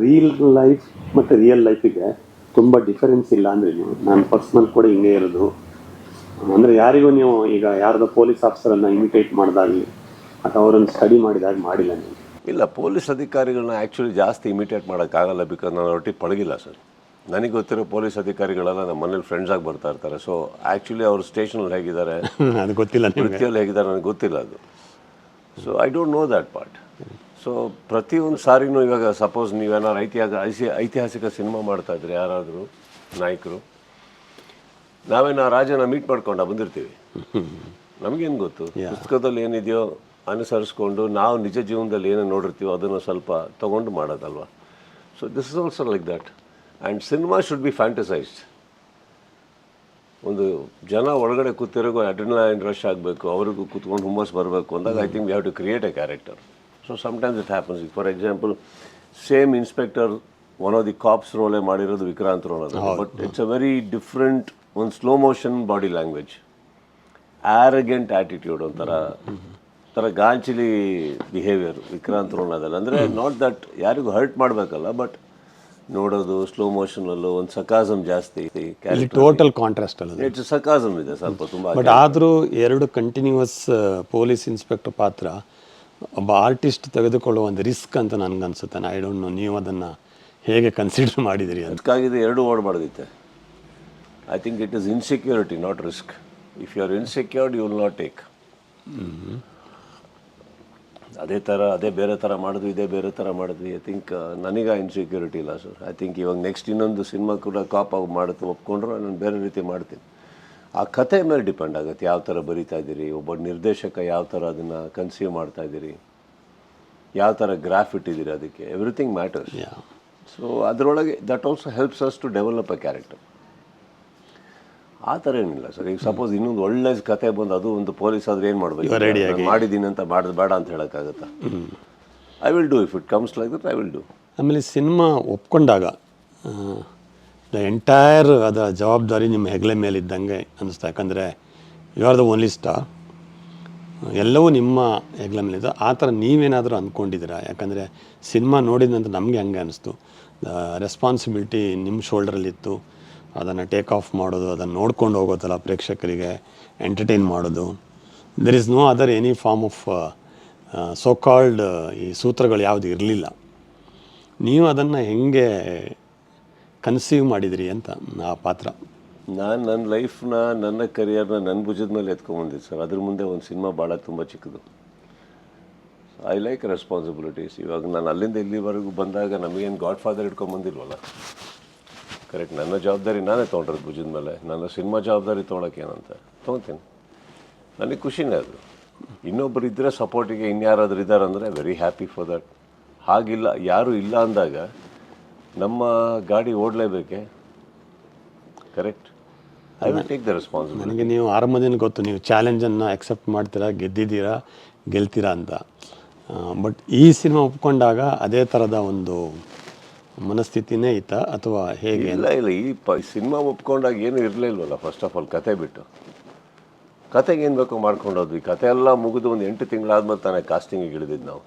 Reel life ಮತ್ತು real ಲೈಫಿಗೆ ತುಂಬ ಡಿಫರೆನ್ಸ್ ಇಲ್ಲ ಅಂದರೆ ನೀವು. ನಾನು ಪರ್ಸ್ನಲ್ ಕೂಡ ಹಿಂಗೆ ಇರೋದು. ಅಂದರೆ ಯಾರಿಗೂ ನೀವು ಈಗ ಯಾರ್ದೋ ಪೊಲೀಸ್ ಆಫೀಸರನ್ನು ಇಮಿಟೇಟ್ ಮಾಡಿದಾಗಲಿ ಅಥವಾ ಅವರನ್ನು ಸ್ಟಡಿ ಮಾಡಿದಾಗ ಮಾಡಿಲ್ಲ ನೀವು. ಇಲ್ಲ ಪೊಲೀಸ್ ಅಧಿಕಾರಿಗಳನ್ನ ಆ್ಯಕ್ಚುಲಿ ಜಾಸ್ತಿ ಇಮಿಟೇಟ್ ಮಾಡೋಕ್ಕಾಗಲ್ಲ ಬಿಕಾಸ್ ನಾನು ಒಟ್ಟಿಗೆ ಪಳಗಿಲ್ಲ ಸರ್. ನನಗೆ ಗೊತ್ತಿರೋ ಪೊಲೀಸ್ ಅಧಿಕಾರಿಗಳೆಲ್ಲ ನಮ್ಮ ಮನೇಲಿ ಫ್ರೆಂಡ್ಸಾಗಿ ಬರ್ತಾ ಇರ್ತಾರೆ. ಸೊ ಆ್ಯಕ್ಚುಲಿ ಅವರು ಸ್ಟೇಷನಲ್ಲಿ ಹೇಗಿದ್ದಾರೆ? ಅದು ಗೊತ್ತಿಲ್ಲ ವೃತ್ತಿಯಲ್ಲಿ ಹೇಗಿದ್ದಾರೆ ನನಗೆ ಗೊತ್ತಿಲ್ಲ ಅದು. So I don't know that part so ಪ್ರತಿಯೊಂದು ಸಾರಿನೂ ಇವಾಗ ಸಪೋಸ್ ನೀವೇನಾದ್ರು ಐತಿಹಾಸಿಕ ಐಸಿ ಐತಿಹಾಸಿಕ ಸಿನಿಮಾ ಮಾಡ್ತಾ ಇದ್ರೆ ಯಾರಾದರೂ ನಾಯಕರು ನಾವೇನು ಆ ರಾಜನ ಮೀಟ್ ಮಾಡ್ಕೊಂಡು ಬಂದಿರ್ತೀವಿ. ನಮಗೇನು ಗೊತ್ತು? ಪುಸ್ತಕದಲ್ಲಿ ಏನಿದೆಯೋ ಅನುಸರಿಸ್ಕೊಂಡು ನಾವು ನಿಜ ಜೀವನದಲ್ಲಿ ಏನೇನು ನೋಡಿರ್ತೀವೋ ಅದನ್ನು ಸ್ವಲ್ಪ ತೊಗೊಂಡು ಮಾಡೋದಲ್ವ? So this is also like that and cinema should be fantasized ಒಂದು ಜನ ಒಳಗಡೆ ಕೂತಿರೋಗೂ ಅಡ್ರಿನಲೈನ್ ರಶ್ ಆಗಬೇಕು ಅವ್ರಿಗೂ ಕೂತ್ಕೊಂಡು ಹುಮ್ಮಸ್ ಬರಬೇಕು ಅಂದಾಗ I think we have to create a character so sometimes it happens for example same inspector one of the cops ರೋಲೇ ಮಾಡಿರೋದು ವಿಕ್ರಾಂತ್ ರೋಲ್ ಅದು. But it's a very different ಒಂದು slow motion body language arrogant attitude ಒಂಥರ ಒಂಥರ ಗಾಂಚಿಲಿ behaviour Vikrant role ಅದಲ್ಲ ಅಂದರೆ not that ಯಾರಿಗೂ hurt ಮಾಡಬೇಕಲ್ಲ ಬಟ್ ನೋಡೋದು ಸ್ಲೋ ಮೋಷನಲ್ಲೂ ಒಂದು ಸಕಾಸಮ್ ಜಾಸ್ತಿ ಇಲ್ಲಿ ಟೋಟಲ್ ಕಾಂಟ್ರಾಸ್ಟ್ ಅಲ್ಲ ಇಟ್ಸ್ ಸಕಾಸಮ್ ಇದೆ ಸ್ವಲ್ಪ ತುಂಬ. ಬಟ್ ಆದರೂ ಎರಡು ಕಂಟಿನ್ಯೂಸ್ ಪೊಲೀಸ್ ಇನ್ಸ್ಪೆಕ್ಟರ್ ಪಾತ್ರ ಒಬ್ಬ ಆರ್ಟಿಸ್ಟ್ ತೆಗೆದುಕೊಳ್ಳುವ ಒಂದು ರಿಸ್ಕ್ ಅಂತ ನನಗನ್ಸುತ್ತೆ. ಐ ಡೋಂಟ್ ನೋ ನೀವು ಅದನ್ನು ಹೇಗೆ ಕನ್ಸಿಡರ್ ಮಾಡಿದಿರಿ ಅಂತ. ಅದಕ್ಕಾಗಿದೆ ಎರಡು ಮಾಡಿದೈತೆ I think it is insecurity not risk if you are insecured you will not take ಅದೇ ಥರ ಅದೇ ಬೇರೆ ಥರ ಮಾಡಿದ್ವಿ ಇದೇ ಬೇರೆ ಥರ ಮಾಡಿದ್ವಿ ಐ ಥಿಂಕ್ ನನಗ ಇನ್ಸೆಕ್ಯೂರಿಟಿ ಇಲ್ಲ ಸರ್ ಐ ಥಿಂಕ್ ಇವಾಗ ನೆಕ್ಸ್ಟ್ ಇನ್ನೊಂದು ಸಿನಿಮಾ ಕೂಡ ಕಾಪ್ ಆಗಿ ಮಾಡುತ್ತೆ ಒಪ್ಕೊಂಡ್ರು ನಾನು ಬೇರೆ ರೀತಿ ಮಾಡ್ತೀನಿ. ಆ ಕಥೆ ಮೇಲೆ ಡಿಪೆಂಡ್ ಆಗುತ್ತೆ. ಯಾವ ಥರ ಬರಿತಾ ಇದ್ದೀರಿ? ಒಬ್ಬ ನಿರ್ದೇಶಕ ಯಾವ ಥರ ಅದನ್ನು ಕನ್ಸೀವ್ ಮಾಡ್ತಾ ಇದ್ದೀರಿ? ಯಾವ ಥರ ಗ್ರಾಫ್ ಇಟ್ಟಿದ್ದೀರಿ ಅದಕ್ಕೆ? ಎವ್ರಿಥಿಂಗ್ ಮ್ಯಾಟರ್ಸ್ ಸೊ ಅದರೊಳಗೆ that also helps us to develop a character ಆ ಥರ ಏನಿಲ್ಲ ಸರ್. ಈಗ ಸಪೋಸ್ ಇನ್ನೊಂದು ಒಳ್ಳೆ ಕತೆ ಬಂದು ಅದು ಒಂದು ಪೊಲೀಸ್ ಆದ್ರೆ ಏನು ಮಾಡಬೇಕು? ಮಾಡಿದ್ದೀನಿ ಅಂತ ಮಾಡೋದು ಬೇಡ ಅಂತ ಹೇಳೋಕ್ಕಾಗತ್ತಾ? I will do if it comes like that I will do ಆಮೇಲೆ ಸಿನಿಮಾ ಒಪ್ಕೊಂಡಾಗ ದ ಎಂಟೈರ್ ಅದರ ಜವಾಬ್ದಾರಿ ನಿಮ್ಮ ಹೆಗಲೆ ಮೇಲೆ ಇದ್ದಂಗೆ ಅನ್ನಿಸ್ತಾ ಯಾಕಂದರೆ you are the only star ಎಲ್ಲವೂ ನಿಮ್ಮ ಹೆಗಲ ಮೇಲಿದೆ. ಆ ಥರ ನೀವೇನಾದರೂ ಅಂದ್ಕೊಂಡಿದ್ದೀರಾ? ಯಾಕಂದರೆ ಸಿನಿಮಾ ನೋಡಿದ ನಂತರ ನಮಗೆ ಹಂಗೆ ಅನ್ನಿಸ್ತು ರೆಸ್ಪಾನ್ಸಿಬಿಲಿಟಿ ನಿಮ್ಮ ಶೋಲ್ಡ್ರಲ್ಲಿತ್ತು. ಅದನ್ನು ಟೇಕ್ ಆಫ್ ಮಾಡೋದು, ಅದನ್ನು ನೋಡ್ಕೊಂಡು ಹೋಗೋದಲ್ಲ ಪ್ರೇಕ್ಷಕರಿಗೆ ಎಂಟರ್ಟೈನ್ ಮಾಡೋದು. There is no other any form of so called ಈ ಸೂತ್ರಗಳು ಯಾವುದು ಇರಲಿಲ್ಲ. ನೀವು ಅದನ್ನು ಹೆಂಗೆ ಕನ್ಸೀವ್ ಮಾಡಿದಿರಿ ಅಂತ ಆ ಪಾತ್ರ? ನಾನು ನನ್ನ ಲೈಫ್ನ, ನನ್ನ ಕರಿಯರ್ನ ನನ್ನ ಭುಜದ ಮೇಲೆ ಎತ್ಕೊಂಡ್ಬಂದಿದ್ದೆ ಸರ್. ಅದ್ರ ಮುಂದೆ ಒಂದು ಸಿನಿಮಾ ಭಾಳ ತುಂಬ ಚಿಕ್ಕದು. ಐ ಲೈಕ್ ರೆಸ್ಪಾನ್ಸಿಬಿಲಿಟೀಸ್ ಇವಾಗ ನಾನು ಅಲ್ಲಿಂದ ಇಲ್ಲಿವರೆಗೂ ಬಂದಾಗ ನಮಗೇನು ಗಾಡ್ ಫಾದರ್ ಇಟ್ಕೊಂಬಂದಿಲ್ವಲ್ಲ? ಕರೆಕ್ಟ್ ನನ್ನ ಜವಾಬ್ದಾರಿ ನಾನೇ ತೊಗೊಂಡಿರೋದು ಭುಜದ ಮೇಲೆ ನನ್ನ ಸಿನಿಮಾ ಜವಾಬ್ದಾರಿ ತೊಗೊಳಕ್ಕೇನಂತ ತೊಗೊತೀನಿ. ನನಗೆ ಖುಷಿನೇ ಅದು. ಇನ್ನೊಬ್ಬರು ಇದ್ದರೆ ಸಪೋರ್ಟಿಗೆ ಇನ್ಯಾರಾದ್ರೂ ಇದ್ದಾರೆ ಅಂದರೆ ವೆರಿ ಹ್ಯಾಪಿ ಫಾರ್ ದಟ್ ಹಾಗಿಲ್ಲ, ಯಾರೂ ಇಲ್ಲ ಅಂದಾಗ ನಮ್ಮ ಗಾಡಿ ಓಡಲೇಬೇಕೆ? Correct I will take the responsibility ನನಗೆ ನೀವು ಆರಂಭದಿಂದ ಗೊತ್ತು ನೀವು ಚಾಲೆಂಜನ್ನು ಅಕ್ಸೆಪ್ಟ್ ಮಾಡ್ತೀರಾ ಗೆದ್ದಿದ್ದೀರಾ ಗೆಲ್ತೀರಾ ಅಂತ. ಬಟ್ ಈ ಸಿನಿಮಾ ಒಪ್ಕೊಂಡಾಗ ಅದೇ ಥರದ ಒಂದು ಮನಸ್ಥಿತಿನೇ ಇತ್ತ ಅಥವಾ ಹೇಗೆ ಇಲ್ಲ ಇಲ್ಲ ಈ ಪ ಸಿನಿಮಾ ಒಪ್ಕೊಂಡಾಗ ಏನು ಇರಲಿಲ್ವಲ್ಲ ಫಸ್ಟ್ ಆಫ್ ಆಲ್ ಕತೆ ಬಿಟ್ಟು. ಕತೆಗೆ ಏನು ಬೇಕೋ ಮಾಡ್ಕೊಂಡು ಹೋದ್ವಿ ಕತೆ ಎಲ್ಲ ಮುಗಿದು ಒಂದು ಎಂಟು ತಿಂಗಳಾದ್ಮೇಲೆ ತಾನೇ ಕಾಸ್ಟಿಂಗಿಗೆ ಇಳಿದಿದ್ದು ನಾವು.